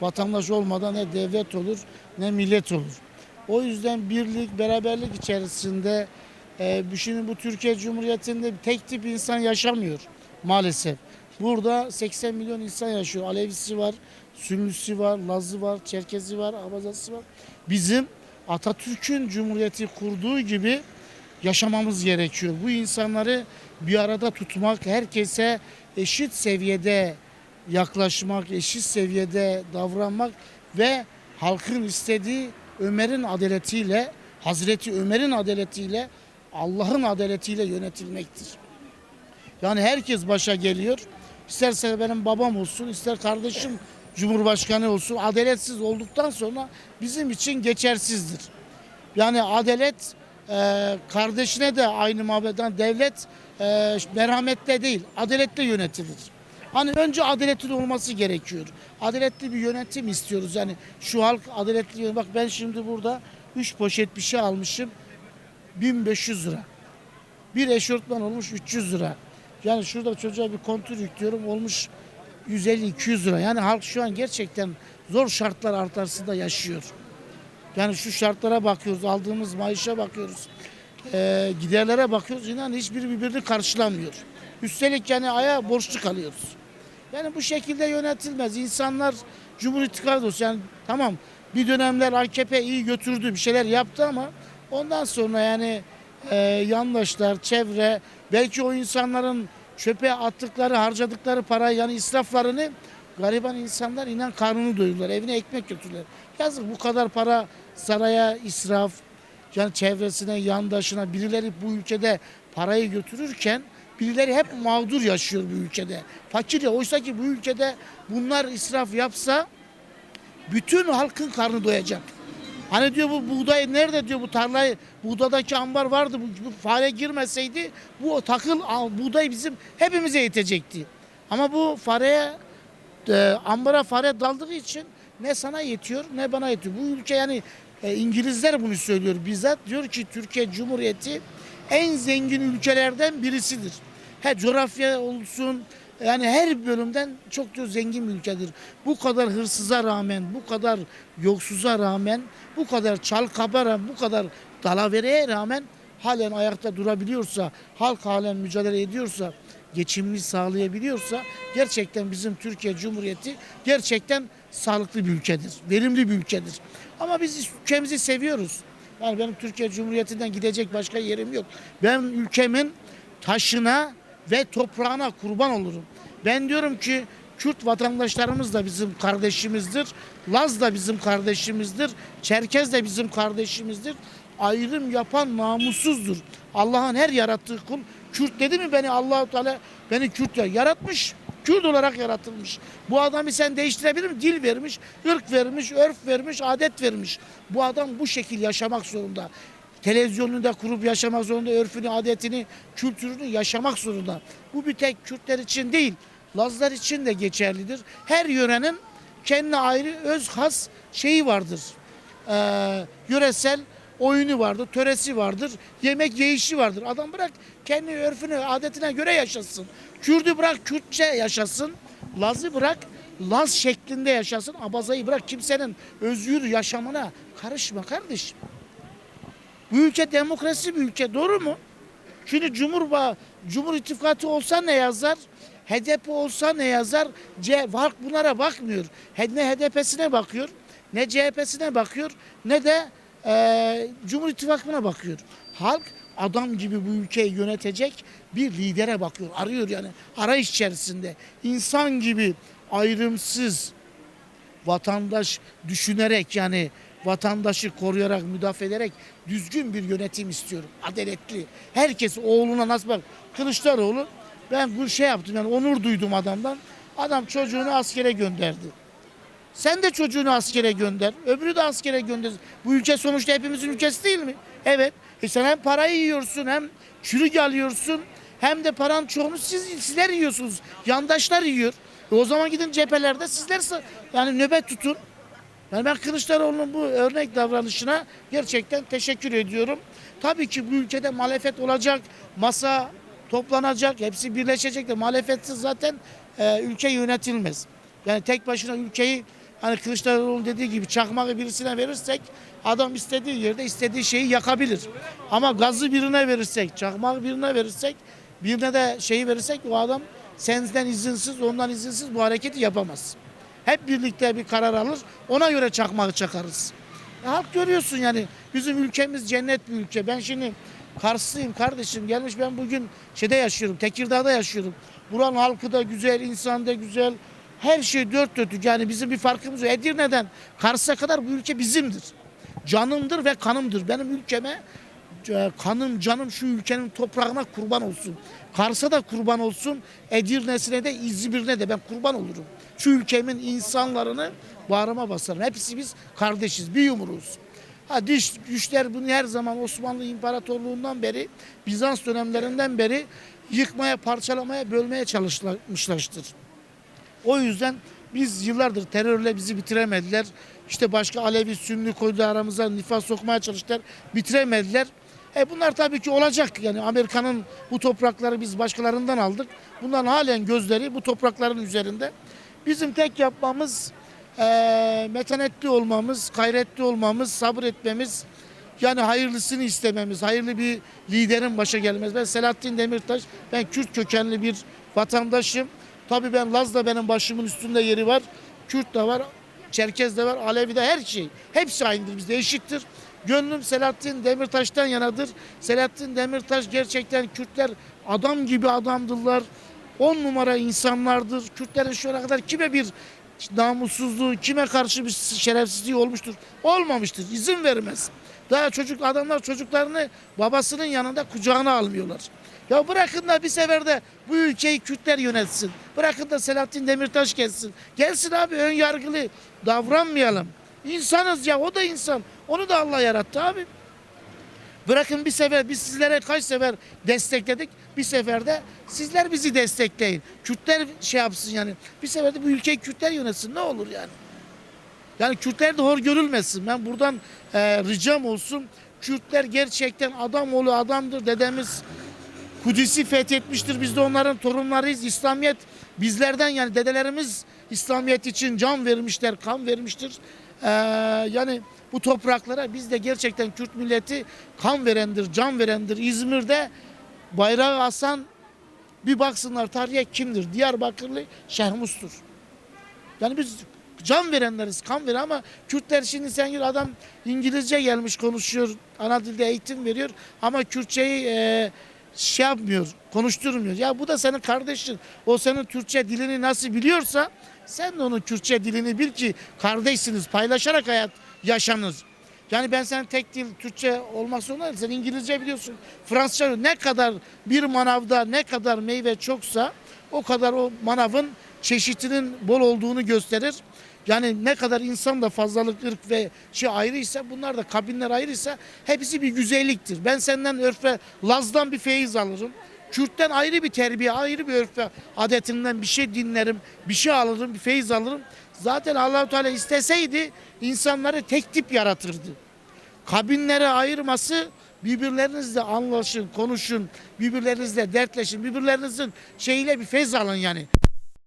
Vatandaş olmadan ne devlet olur ne millet olur. O yüzden birlik, beraberlik içerisinde e, şimdi bu Türkiye Cumhuriyeti'nde tek tip insan yaşamıyor maalesef. Burada 80 milyon insan yaşıyor. Alevisi var, Sünnüsü var, Lazı var, Çerkezi var, Abazası var. Bizim Atatürk'ün Cumhuriyeti kurduğu gibi yaşamamız gerekiyor. Bu insanları bir arada tutmak, herkese eşit seviyede yaklaşmak, eşit seviyede davranmak ve halkın istediği Ömer'in adaletiyle, Hazreti Ömer'in adaletiyle, Allah'ın adaletiyle yönetilmektir. Yani herkes başa geliyor. İsterse benim babam olsun, ister kardeşim Cumhurbaşkanı olsun. Adaletsiz olduktan sonra bizim için geçersizdir. Yani adalet e, kardeşine de aynı muhabbetten devlet e, merhametle değil, adaletle yönetilir. Hani önce adaletli olması gerekiyor. Adaletli bir yönetim istiyoruz. Yani şu halk adaletli yönetim. Bak ben şimdi burada 3 poşet bir şey almışım. 1500 lira. Bir eşortman olmuş 300 lira. Yani şurada çocuğa bir kontür yüklüyorum olmuş 150-200 lira. Yani halk şu an gerçekten zor şartlar artasında yaşıyor. Yani şu şartlara bakıyoruz, aldığımız maaşa bakıyoruz, eee, giderlere bakıyoruz. İnan hiçbiri birbirini karşılamıyor. Üstelik yani aya borçlu kalıyoruz. Yani bu şekilde yönetilmez. İnsanlar Cumhur İttifakı olsun. Yani tamam bir dönemler AKP iyi götürdü, bir şeyler yaptı ama ondan sonra yani eee yandaşlar, çevre, belki o insanların çöpe attıkları, harcadıkları parayı yani israflarını gariban insanlar inan karnını doyururlar, evine ekmek götürürler. Yazık bu kadar para saraya israf, yani çevresine, yandaşına birileri bu ülkede parayı götürürken birileri hep mağdur yaşıyor bu ülkede. Fakir ya oysa ki bu ülkede bunlar israf yapsa bütün halkın karnı doyacak. Hani diyor bu buğday nerede diyor bu tarlayı buğdadaki ambar vardı bu, bu fare girmeseydi bu takıl buğday bizim hepimize yetecekti. Ama bu fareye e, ambara fare daldığı için ne sana yetiyor ne bana yetiyor. Bu ülke yani e, İngilizler bunu söylüyor bizzat diyor ki Türkiye Cumhuriyeti en zengin ülkelerden birisidir. He coğrafya olsun yani her bölümden çok çok zengin bir ülkedir. Bu kadar hırsıza rağmen, bu kadar yoksuza rağmen, bu kadar çalkabara, bu kadar dalavereye rağmen halen ayakta durabiliyorsa, halk halen mücadele ediyorsa, geçimini sağlayabiliyorsa gerçekten bizim Türkiye Cumhuriyeti gerçekten sağlıklı bir ülkedir, verimli bir ülkedir. Ama biz ülkemizi seviyoruz. Yani benim Türkiye Cumhuriyeti'nden gidecek başka yerim yok. Ben ülkemin taşına ve toprağına kurban olurum. Ben diyorum ki Kürt vatandaşlarımız da bizim kardeşimizdir. Laz da bizim kardeşimizdir. Çerkez de bizim kardeşimizdir. Ayrım yapan namussuzdur. Allah'ın her yarattığı kul Kürt dedi mi beni Allahu Teala beni Kürt ya- yaratmış. Kürt olarak yaratılmış. Bu adamı sen değiştirebilir mi? Dil vermiş, ırk vermiş, örf vermiş, adet vermiş. Bu adam bu şekil yaşamak zorunda. Televizyonunu da kurup yaşamak zorunda, örfünü, adetini, kültürünü yaşamak zorunda. Bu bir tek Kürtler için değil, Lazlar için de geçerlidir. Her yörenin kendine ayrı öz has şeyi vardır. Ee, yöresel oyunu vardır, töresi vardır, yemek yiyişi vardır. Adam bırak kendi örfünü, adetine göre yaşasın. Kürdü bırak Kürtçe yaşasın. Lazı bırak Laz şeklinde yaşasın. Abazayı bırak kimsenin özgür yaşamına karışma kardeşim. Bu ülke demokrasi bir ülke doğru mu? Şimdi Cumhurba Cumhur İttifakı olsa ne yazar? HDP olsa ne yazar? C halk bunlara bakmıyor. Ne HDP'sine bakıyor, ne CHP'sine bakıyor, ne de e, Cumhur İttifakı'na bakıyor. Halk adam gibi bu ülkeyi yönetecek bir lidere bakıyor. Arıyor yani arayış içerisinde. İnsan gibi ayrımsız, vatandaş düşünerek yani vatandaşı koruyarak, müdafaa ederek düzgün bir yönetim istiyorum. Adaletli. Herkes oğluna nasıl bak Kılıçdaroğlu ben bu şey yaptım yani onur duydum adamdan. Adam çocuğunu askere gönderdi. Sen de çocuğunu askere gönder. Öbürü de askere gönder. Bu ülke sonuçta hepimizin ülkesi değil mi? Evet. E sen hem parayı yiyorsun hem çürük alıyorsun hem de paranın çoğunu siz, sizler yiyorsunuz. Yandaşlar yiyor. E o zaman gidin cephelerde sizler yani nöbet tutun. Yani ben Kılıçdaroğlu'nun bu örnek davranışına gerçekten teşekkür ediyorum. Tabii ki bu ülkede muhalefet olacak, masa toplanacak, hepsi birleşecek de muhalefetsiz zaten e, ülke yönetilmez. Yani tek başına ülkeyi Hani Kılıçdaroğlu dediği gibi çakmağı birisine verirsek adam istediği yerde istediği şeyi yakabilir. Ama gazı birine verirsek, çakmağı birine verirsek, birine de şeyi verirsek o adam senden izinsiz, ondan izinsiz bu hareketi yapamaz. Hep birlikte bir karar alır, ona göre çakmağı çakarız. Halk görüyorsun yani bizim ülkemiz cennet bir ülke. Ben şimdi Karslıyım kardeşim. Gelmiş ben bugün şeyde yaşıyorum. Tekirdağ'da yaşıyorum. Buranın halkı da güzel, insan da güzel. Her şey dört dörtlük. Yani bizim bir farkımız yok. Edirne'den Kars'a kadar bu ülke bizimdir. Canımdır ve kanımdır. Benim ülkeme kanım canım şu ülkenin toprağına kurban olsun. Kars'a da kurban olsun. Edirne'sine de İzmir'ine de ben kurban olurum. Şu ülkemin insanlarını bağrıma basarım. Hepsi biz kardeşiz. Bir yumruğuz. Ha dış güçler bunu her zaman Osmanlı İmparatorluğundan beri Bizans dönemlerinden beri yıkmaya, parçalamaya, bölmeye çalışmışlardır. O yüzden biz yıllardır terörle bizi bitiremediler. İşte başka Alevi, Sünni koydu aramıza nifas sokmaya çalıştılar. Bitiremediler. E bunlar tabii ki olacak. Yani Amerika'nın bu toprakları biz başkalarından aldık. Bunların halen gözleri bu toprakların üzerinde. Bizim tek yapmamız eee metanetli olmamız, gayretli olmamız, sabır etmemiz, yani hayırlısını istememiz, hayırlı bir liderin başa gelmesi. Ben Selahattin Demirtaş, ben Kürt kökenli bir vatandaşım. Tabii ben Laz'da benim başımın üstünde yeri var. Kürt de var, Çerkez de var, Alevi de her şey. Hepsi aynıdır bizde eşittir. Gönlüm Selahattin Demirtaş'tan yanadır. Selahattin Demirtaş gerçekten Kürtler adam gibi adamdırlar. On numara insanlardır. Kürtlerin şu ana kadar kime bir namussuzluğu, kime karşı bir şerefsizliği olmuştur? Olmamıştır. İzin vermez. Daha çocuk adamlar çocuklarını babasının yanında kucağına almıyorlar. Ya bırakın da bir seferde bu ülkeyi Kürtler yönetsin. Bırakın da Selahattin Demirtaş gelsin. Gelsin abi ön yargılı davranmayalım. İnsanız ya o da insan. Onu da Allah yarattı abi. Bırakın bir sefer biz sizlere kaç sefer destekledik. Bir seferde sizler bizi destekleyin. Kürtler şey yapsın yani. Bir seferde bu ülkeyi Kürtler yönetsin ne olur yani. Yani Kürtler de hor görülmesin. Ben buradan e, ricam olsun. Kürtler gerçekten adam oğlu adamdır. Dedemiz Kudüs'ü fethetmiştir. Biz de onların torunlarıyız. İslamiyet bizlerden yani dedelerimiz İslamiyet için can vermişler, kan vermiştir. Ee, yani bu topraklara biz de gerçekten Kürt milleti kan verendir, can verendir. İzmir'de bayrağı asan bir baksınlar tarihe kimdir? Diyarbakırlı Şehmus'tur. Yani biz can verenleriz, kan veren ama Kürtler şimdi sen gör adam İngilizce gelmiş konuşuyor, ana dilde eğitim veriyor ama Kürtçeyi e, şey yapmıyor, konuşturmuyor. Ya bu da senin kardeşin. O senin Türkçe dilini nasıl biliyorsa sen de onun Kürtçe dilini bil ki kardeşsiniz. Paylaşarak hayat yaşanır. Yani ben senin tek dil Türkçe olmak zorunda değilim. Sen İngilizce biliyorsun. Fransızca ne kadar bir manavda ne kadar meyve çoksa o kadar o manavın çeşitinin bol olduğunu gösterir. Yani ne kadar insan da fazlalık ırk ve şey ayrıysa bunlar da kabinler ayrıysa hepsi bir güzelliktir. Ben senden örfe Laz'dan bir feyiz alırım. Kürt'ten ayrı bir terbiye, ayrı bir örf ve adetinden bir şey dinlerim, bir şey alırım, bir feyiz alırım. Zaten Allahu Teala isteseydi insanları tek tip yaratırdı. Kabinlere ayırması birbirlerinizle anlaşın, konuşun, birbirlerinizle dertleşin, birbirlerinizin şeyiyle bir feyz alın yani.